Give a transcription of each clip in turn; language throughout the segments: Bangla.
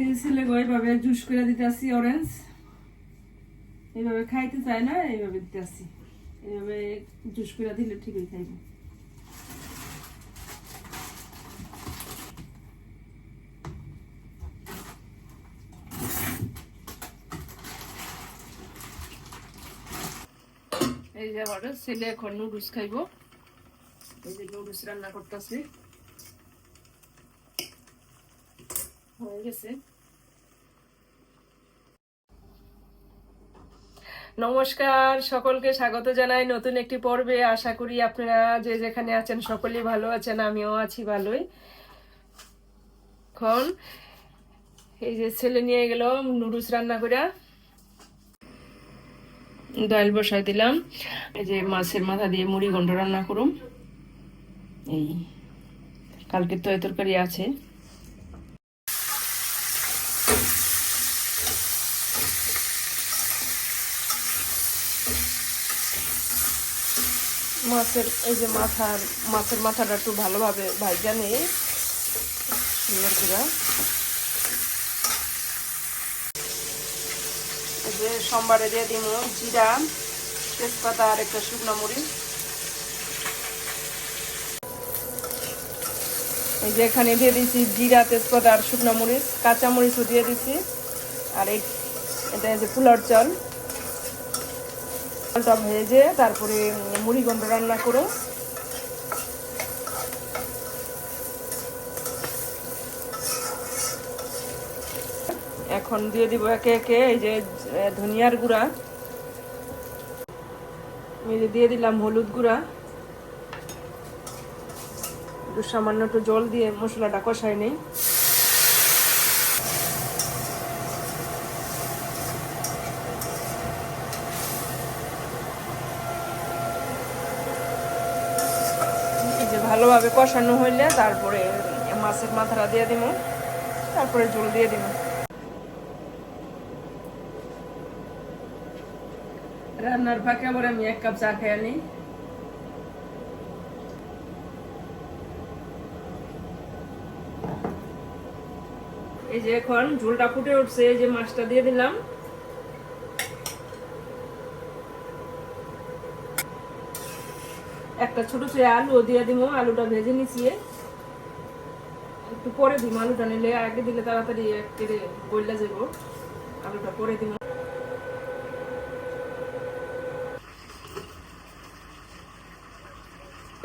এই যে ছেলে এইভাবে জুস করে দিতে আসি অরেঞ্জ এইভাবে খাইতে চায় না, এইভাবে দিতে আসি। এইভাবে জুস করে দিলে ঠিকই খাইবে। এই যে আমার ছেলে এখন নুডলস খাইবো। এই যে নুডলস রান্না করতেছি। হয়ে গেছে। নমস্কার, সকলকে স্বাগত জানাই নতুন একটি পর্বে। আশা করি আপনারা যে যেখানে আছেন সকলেই ভালো আছেন, আমিও আছি ভালোই। এখন এই যে ছেলে নিয়ে গেল নুডলস রান্না করে। ডাল বসাই দিলাম। এই যে মাছের মাথা দিয়ে মুড়ি গন্ড রান্না করুম। এই কালকের তো তরকারি আছে। মাছের, এই যে মাথার, মাছের মাথাটা একটু ভালোভাবে ভাইজা নিয়ে সুন্দর করে। এই যে সোমবারে দিয়ে দিব জিরা, তেজপাতা আর একটা শুকনো মরিচ। এই যে এখানে দিয়ে দিছি জিরা, তেজপাতা আর শুকনো মরিচ, কাঁচা মরিচও দিয়ে দিছি। আর এটা যে পোলার চাল। চালটা ভেজে তারপরে মুড়ি গন্ড রান্না করো এখন দিয়ে দিব একে একে এই যে ধনিয়ার গুঁড়া। যে দিয়ে দিলাম হলুদ গুঁড়া। একটু সামান্য একটু জল দিয়ে মশলাটা কষাই নেই এই যে ভালোভাবে কষানো হইলে তারপরে মাছের মাথাটা দিয়ে দিব তারপরে জল দিয়ে দিব রান্নার ফাঁকে আবার আমি এক কাপ চা খেয়ে নিই। এই যে এখন ঝোলটা ফুটে উঠছে, এই যে মাছটা দিয়ে দিলাম। একটা ছোট ছোট আলু দিয়ে দিব, আলুটা ভেজে নিছি একটু পরে দিব, আলুটা নিলে আগে দিলে তাড়াতাড়ি কেটে বইলা যাব। আলুটা পরে দিব।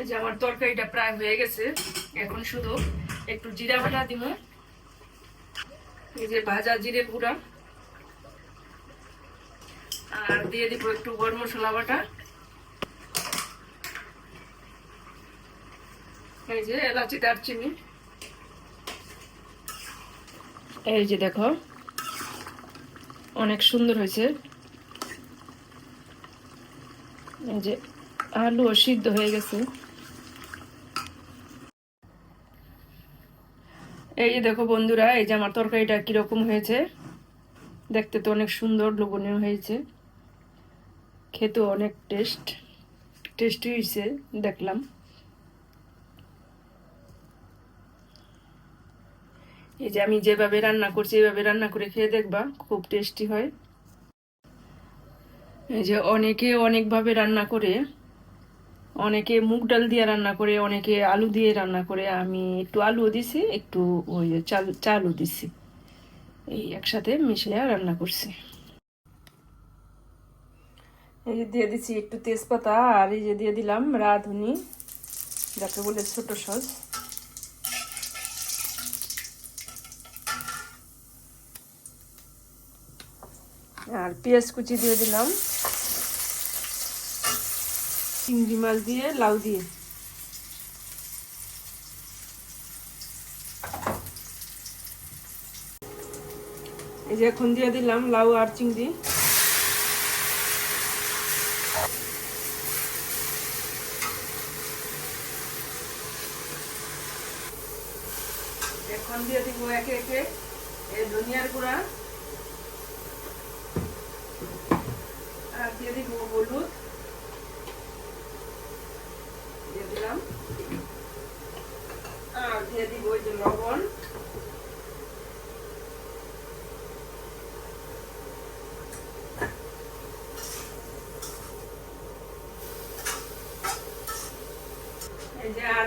যে আমার তরকারিটা প্রায় হয়ে গেছে, এখন শুধু একটু জিরা বাটা দিব। এই যে ভাজা জিরে গুঁড়া। আর দিয়ে দিব একটু গরম মশলা বাটা। এই যে এলাচি দারচিনি। এই যে দেখো, অনেক সুন্দর হয়েছে। এই যে আলু সিদ্ধ হয়ে গেছে। এই যে দেখো বন্ধুরা, এই যে আমার তরকারিটা কীরকম হয়েছে, দেখতে তো অনেক সুন্দর, লোভনীয় হয়েছে। খেতেও অনেক টেস্ট, টেস্টি হয়েছে, দেখলাম। এই যে আমি যেভাবে রান্না করছি এইভাবে রান্না করে খেয়ে দেখবা, খুব টেস্টি হয়। এই যে অনেকে অনেকভাবে রান্না করে, অনেকে মুগ ডাল দিয়ে রান্না করে, অনেকে আলু দিয়ে রান্না করে। আমি একটু আলুও দিছি, একটু ওই চাল, চালও দিছি। এই একসাথে মিশিয়ে রান্না করছি। এই যে দিয়ে দিচ্ছি একটু তেজপাতা, আর এই যে দিয়ে দিলাম রাঁধুনি, যাকে বলে ছোট সস। আর পেঁয়াজ কুচি দিয়ে দিলাম। চিংড়ি মাছ দিয়ে, লাউ দিয়ে। এই যে এখন দিয়ে দিলাম লাউ আর চিংড়ি। এখন দিয়ে দিব একে একে এই ধনিয়ার গুঁড়া। আর দিয়ে দিব দিয়ে আর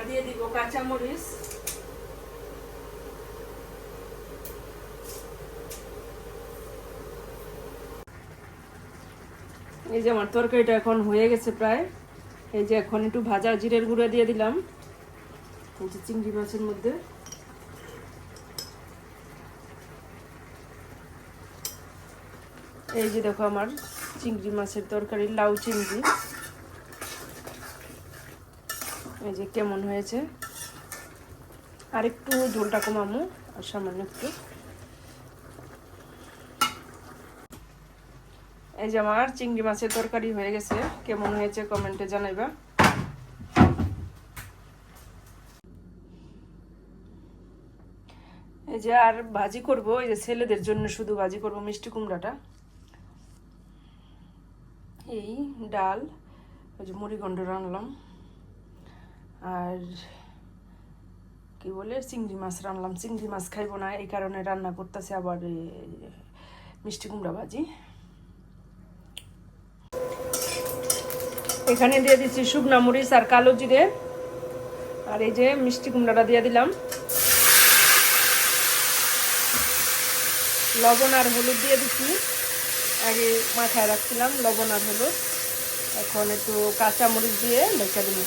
দিয়ে কাঁচামরিচ। এই যে আমার তরকারিটা এখন হয়ে গেছে প্রায়। এই যে এখন একটু ভাজা জিরের গুঁড়া দিয়ে দিলাম। এই যে চিংড়ি মাছের মধ্যে। এই যে দেখো আমার চিংড়ি মাছের তরকারি, লাউ চিংড়ি। এই যে কেমন হয়েছে। আর একটু ঝোলটা কমামো আর সামান্য একটু। এই যে আমার চিংড়ি মাছের তরকারি হয়ে গেছে। কেমন হয়েছে কমেন্টে জানাইবা। এই যে আর ভাজি করব, এই যে ছেলেদের জন্য শুধু ভাজি করব মিষ্টি কুমড়াটা। এই ডাল, ওই যে মুড়িগন্ড রানলাম আর কি বলে, চিংড়ি মাছ রানলাম চিংড়ি মাছ খাইবো না, এই কারণে রান্না করতেছে আবার মিষ্টি কুমড়া ভাজি। এখানে দিয়ে দিচ্ছি শুকনা মরিচ আর কালো জিরে। আর এই যে মিষ্টি কুমড়াটা দিয়ে দিলাম। লবণ আর হলুদ দিয়ে দিচ্ছি। আগে মাথায় রাখছিলাম, লবণ আর হলুদ। এখন একটু কাঁচা মরিচ দিয়ে লেখা দিব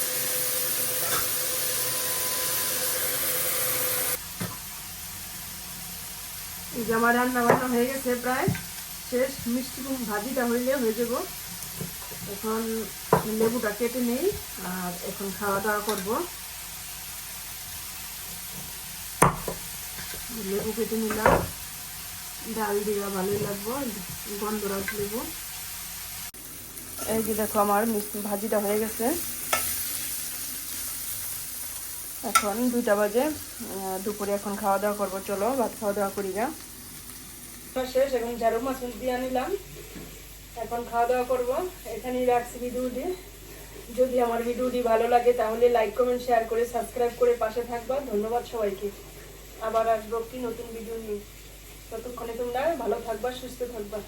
এই যে আমার রান্না বান্না হয়ে গেছে প্রায়। শেষ, মিষ্টি ভাজিটা হইলে হয়ে যাব। এখন লেবুটা কেটে নেই, আর এখন খাওয়া দাওয়া করব। লেবু কেটে নিলাম। ডাল দিয়ে ভালোই লাগবো, গন্ধরাজ লেবু। এই যে দেখো আমার ভাজিটা হয়ে গেছে। এখন দুইটা বাজে দুপুরে এখন খাওয়া দাওয়া করব। চলো, ভাত খাওয়া দাওয়া করি গা। শেষ, এখন ঝাড়ু মাছ দিয়ে নিলাম। এখন খাওয়া দাওয়া করব। এখানেই রাখছি ভিডিওটি। যদি আমার ভিডিওটি ভালো লাগে, তাহলে লাইক কমেন্ট শেয়ার করে সাবস্ক্রাইব করে পাশে থাকবা। ধন্যবাদ সবাইকে। আবার আসব কি নতুন ভিডিও নিয়ে। ততক্ষণে তোমরা ভালো থাকবা, সুস্থ থাকবা।